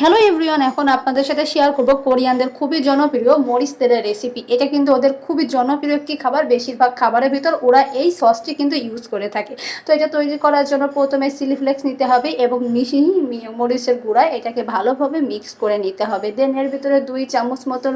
Hello everyone এখন আপনাদের সাথে শেয়ার করব কোরিয়ানদের খুবই জনপ্রিয় মরিচ তেলের রেসিপি এটা কিন্তু ওদের খুবই জনপ্রিয় একটি খাবার। বেশিরভাগ খাবারের ভিতর ওরা এই সসটি কিন্তু ইউজ করে থাকে। তো এটা তৈরি করার জন্য প্রথমে চিলি ফ্লেক্স নিতে হবে এবং মিশিয়ে মরিচের গুঁড়া এটাকে ভালোভাবে মিক্স করে নিতে হবে। দেন এর ভিতরে দুই চামচ মতন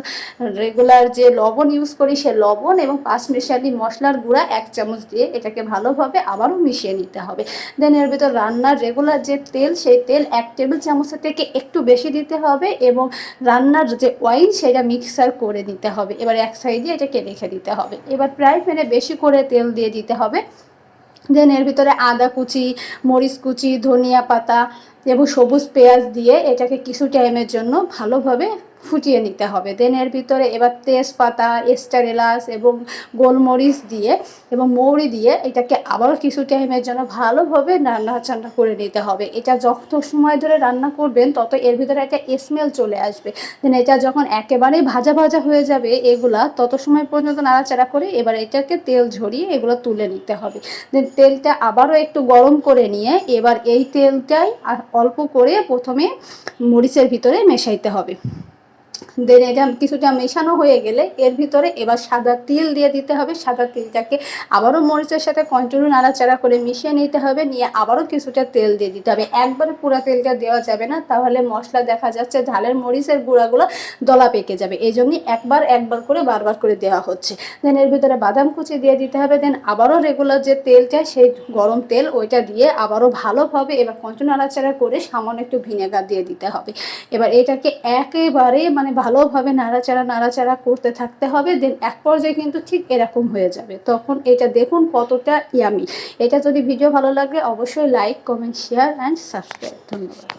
রেগুলার যে লবণ ইউজ করি, সে লবণ এবং পাঁচ মিশালি মশলার গুঁড়া এক চামচ দিয়ে এটাকে ভালোভাবে আবারও মিশিয়ে নিতে হবে। দেন এর ভিতর রান্নার রেগুলার যে তেল, সেই তেল এক টেবিল চামচের থেকে একটু বেশি দিতে হবে এবং রান্নার যে অয়েল সেটা মিক্সার করে দিতে হবে। এবার এক সাইডে এটাকে রেখে দিতে হবে। এবার প্রায় প্যানে বেশি করে তেল দিয়ে দিতে হবে। দেন এর ভিতরে আদা কুচি, মরিচ কুচি, ধনিয়া পাতা এবং সবুজ পেঁয়াজ দিয়ে এটাকে কিছু টাইমের জন্য ভালোভাবে ফুটিয়ে নিতে হবে। দেন এর ভিতরে এবার তেজপাতা এস্টার এলাচ এবং গোলমরিচ দিয়ে এবং মৌরি দিয়ে এটাকে আবারও কিছু টাইমের জন্য ভালোভাবে নাড়াচাড়া করে নিতে হবে। এটা যত সময় ধরে রান্না করবেন, তত এর ভিতরে একটা স্মেল চলে আসবে। দেন এটা যখন একেবারেই ভাজা ভাজা হয়ে যাবে এগুলা, তত সময় পর্যন্ত নাড়াচাড়া করে এবার এটাকে তেল ঝরিয়ে এগুলো তুলে নিতে হবে। দেন তেলটা আবারও একটু গরম করে নিয়ে এবার এই তেলটাই অল্প করে প্রথমে মরিচের ভিতরে মেশাইতে হবে। দেন এটা কিছুটা মেশানো হয়ে গেলে এর ভিতরে এবার সাদা তিল দিয়ে দিতে হবে। সাদা তিলটাকে আবারও মরিচের সাথে কন্টিনিউ নাড়াচাড়া করে মিশিয়ে নিতে হবে। নিয়ে আবারও কিছুটা তেল দিয়ে দিতে হবে। একবারে পুরো তেলটা দেওয়া যাবে না। তাহলে মশলা দেখা যাচ্ছে ঝালের মরিচের গুঁড়াগুলো দলা পেকে যাবে। এই জন্যই একবার একবার করে বারবার করে দেওয়া হচ্ছে। দেন এর ভিতরে বাদাম কুচি দিয়ে দিতে হবে। দেন আবারও রেগুলার যে তেলটা সেই গরম তেল ওইটা দিয়ে আবারও ভালোভাবে এবার কন্টিনিউ নাড়াচাড়া করে সামান্য একটু ভিনেগার দিয়ে দিতে হবে। এবার এটাকে একেবারে মানে ভালোভাবে নাড়াচাড়া নাড়াচাড়া করতে থাকতে হবে দেন এক পর্যায়ে কিন্তু ঠিক এরকম হয়ে যাবে। তখন এটা দেখুন কতটা ইয়ামি এটা যদি ভিডিও ভালো লাগে, অবশ্যই like comment share and subscribe ধন্যবাদ।